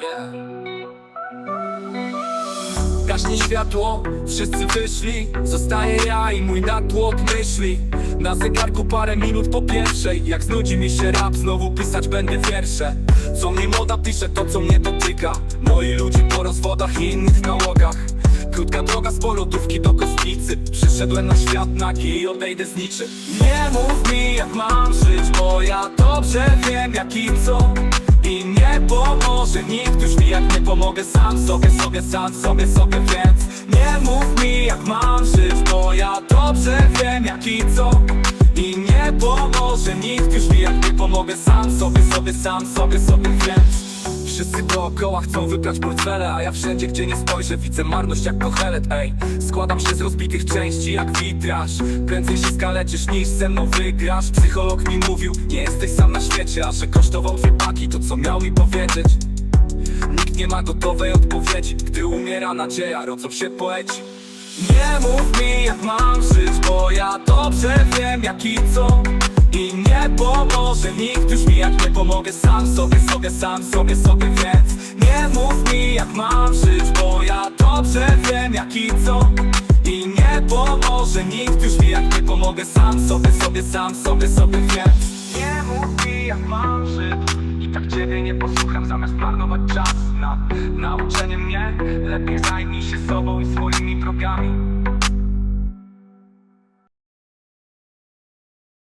Yeah. Gaśnie światło, wszyscy wyszli. Zostaję ja i mój natłok myśli. Na zegarku parę minut po pierwszej. Jak znudzi mi się rap, znowu pisać będę wiersze. Co mnie moda pisze, to co mnie dotyka. Moi ludzie po rozwodach i innych nałogach. Krótka droga z polodówki do kostnicy. Przyszedłem na świat nagi i odejdę z niczym Nie mów mi jak mam żyć, bo ja dobrze wiem jakim co pomoże nikt już mi jak nie pomogę sam sobie, sobie, sam sobie, sobie Więc nie mów mi jak mam żyć, bo ja dobrze wiem jak i co. I nie pomoże nikt już mi jak nie pomogę sam sobie, sobie, sam sobie, sobie Więc Wszyscy dookoła chcą wybrać portfele A ja wszędzie, gdzie nie spojrzę, widzę marność jak kochelet Ej, składam się z rozbitych części jak witraż. Prędzej się skaleczysz niż ze mną wygrasz. Psycholog mi mówił, nie jesteś sam na świecie A że kosztował dwie paki, to co miał mi powiedzieć gotowej odpowiedzi. Gdy umiera nadzieja, rodzą się poeci. Nie mów mi jak mam żyć, bo ja dobrze wiem jak i co. I nie pomoże nikt już mi jak nie pomogę sam sobie, sobie, sam sobie, sobie Więc nie mów mi jak mam żyć, bo ja dobrze wiem jak i co. I nie pomoże nikt już mi jak nie pomogę sam sobie, sobie, sam sobie, sobie Więc nie mów mi jak mam żyć ciebie nie posłucham zamiast marnować czas na nauczenie mnie Lepiej zajmij się sobą i swoimi drogami